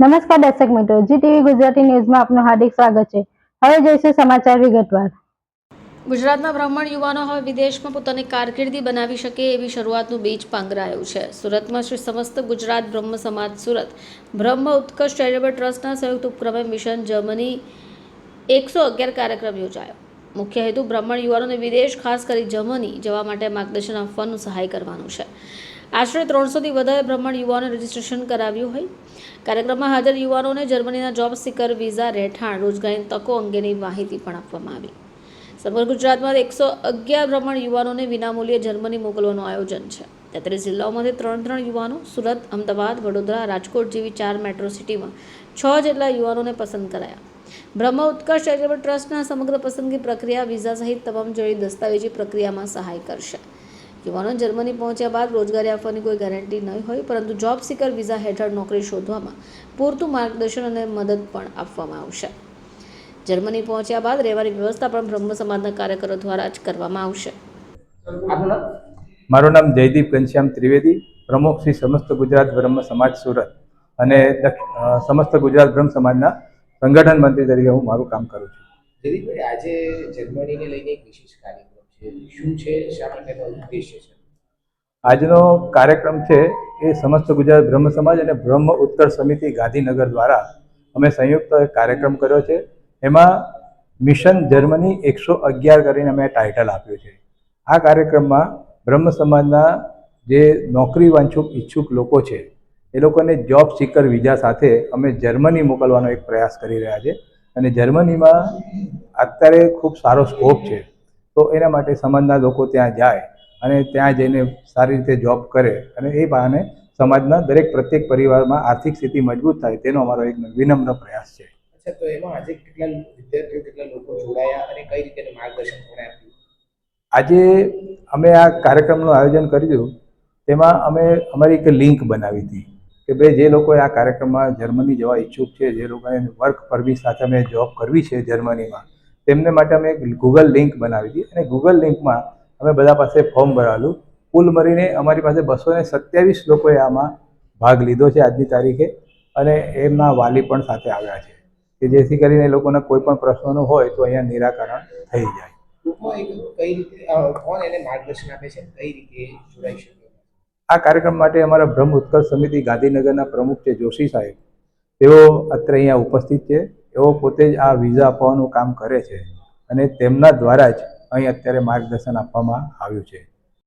નમસ્કાર દર્શક મિત્રો જી ટીવી ગુજરાતી ન્યૂઝમાં આપનું હાર્દિક સ્વાગત છે. હવે જોઈશું સમાચાર વિગતવાર. ગુજરાતના બ્રાહ્મણ યુવાનો હવે વિદેશમાં પોતાની કારકિર્દી બનાવી શકે એવી શરૂઆતનું બીજ પાંગરાયું છે. સુરતમાં શ્રી સમસ્ત ગુજરાત બ્રહ્મ સમાજ સુરત બ્રહ્મ ઉત્કર્ષ ચેરિટેબલ ટ્રસ્ટના સંયુક્ત ઉપક્રમે મિશન જર્મની એકસો અગિયાર કાર્યક્રમ યોજાયો. મુખ્ય હેતુ બ્રાહ્મણ યુવાનોને વિદેશ, ખાસ કરી જર્મની જવા માટે માર્ગદર્શન આપવાનું, સહાય કરવાનું છે. આશરે ત્રણસોથી વધારે બ્રાહ્મણ યુવાનો રજીસ્ટ્રેશન કરાવ્યું હોય. કાર્યક્રમમાં હાજર યુવાનોને જર્મનીના જોબ સિકર વિઝા રહેઠાણ, રોજગારીની તકો અંગેની માહિતી પણ આપવામાં આવી. સમગ્ર ગુજરાતમાં એકસો અગિયાર બ્રાહ્મણ યુવાનોને વિનામૂલ્યે જર્મની મોકલવાનું આયોજન છે. તેત્રીસ જિલ્લાઓમાંથી ત્રણ ત્રણ યુવાનો સુરત, અમદાવાદ, વડોદરા, રાજકોટ જેવી ચાર મેટ્રો સિટીમાં છ જેટલા યુવાનોને પસંદ કરાયા. બ્રહ્મ ઉત્કર્ષ ચેરિટેબલ ટ્રસ્ટના સમગ્ર પસંદગી પ્રક્રિયા વિઝા સહિત તમામ જરૂરી દસ્તાવેજી પ્રક્રિયામાં સહાય કરશે. યુવાનો જર્મની પહોંચ્યા બાદ રોજગારી આપવાની કોઈ ગેરંટી નહીં હોય પરંતુ જોબ સિકર વિઝા હેઠળ નોકરી શોધવામાં પૂરતું માર્ગદર્શન અને મદદ પણ આપવામાં આવશે. જર્મની પહોંચ્યા બાદ રહેવાની વ્યવસ્થા પણ બ્રહ્મ સમાજના કાર્યકરો દ્વારા જ કરવામાં આવશે. મારું નામ જયદીપ ઘનશ્યામ ત્રિવેદી પ્રમુખ શ્રી સમસ્ત ગુજરાત બ્રહ્મ સમાજ સુરત અને સમસ્ત ગુજરાત બ્રહ્મ સમાજના સંગઠન મંત્રી તરીકે હું મારું કામ કરું છું. જયદીપભાઈ આજે જર્મનીને લઈને એક વિશેષ કાર્યક્રમ છે. શું છે? શા માટેનો ઉદ્દેશ્ય છે? આજનો કાર્યક્રમ છે એ સમસ્ત ગુજરાત બ્રહ્મ સમાજ અને બ્રહ્મ ઉત્તર સમિતિ ગાંધીનગર દ્વારા અમે સંયુક્ત કાર્યક્રમ કર્યો છે. એમાં મિશન જર્મની એકસો અગિયાર કરીને અમે ટાઇટલ આપ્યું છે. આ કાર્યક્રમમાં બ્રહ્મ સમાજના જે નોકરી વાંછુક ઈચ્છુક લોકો છે, એ લોકોને જોબ સિકર વિઝા સાથે અમે જર્મની મોકલવાનો એક પ્રયાસ કરી રહ્યા છે. અને જર્મનીમાં અત્યારે ખૂબ સારો સ્કોપ છે. તો એના માટે સમાજના લોકો ત્યાં જાય અને ત્યાં જઈને સારી રીતે જોબ કરે અને એ બહાને સમાજના દરેક પ્રત્યેક પરિવારમાં આર્થિક સ્થિતિ મજબૂત થાય તેનો અમારો એક વિનમ્ર પ્રયાસ છે. અચ્છા તો એમાં આજે કેટલા વિદ્યાર્થીઓ કેટલા લોકો જોડાયા અને કઈ રીતે માર્ગદર્શન કોણે આપ્યું? આજે અમે આ કાર્યક્રમનું આયોજન કર્યું તેમાં અમે અમારી એક લિંક બનાવી હતી કે ભાઈ જે લોકો આ કાર્યક્રમમાં જર્મની જવા ઈચ્છુક છે જે લોકોને વર્ક પરમિટ સાથે અમે જોબ કરવી છે જર્મનીમાં તેમને માટે અમે એક ગૂગલ લિંક બનાવી હતી. અને ગૂગલ લિંકમાં અમે બધા પાસે ફોર્મ ભરાવેલું કુલ મળીને અમારી પાસે બસો ને સત્યાવીસ લોકોએ આમાં ભાગ લીધો છે આજની તારીખે. અને એમના વાલી પણ સાથે આવ્યા છે. કે જેથી કરીને લોકોના કોઈ પણ પ્રશ્નોનું હોય તો અહીંયા નિરાકરણ થઈ જાય. કઈ રીતે અ, એને માર્ગદર્શન આપે છે કઈ રીતે જોડાઈ શકે? આ કાર્યક્રમ માટે અમારા બ્રહ્મ ઉત્કર્ષ સમિતિ ગાંધીનગરના પ્રમુખ છે જોશી સાહેબ. તેઓ અત્રે અહીંયા ઉપસ્થિત છે. એઓ પોતે જ આ વિઝા આપવાનું કામ કરે છે અને તેમના દ્વારા જ અહીં અત્યારે માર્ગદર્શન આપવામાં આવ્યું છે.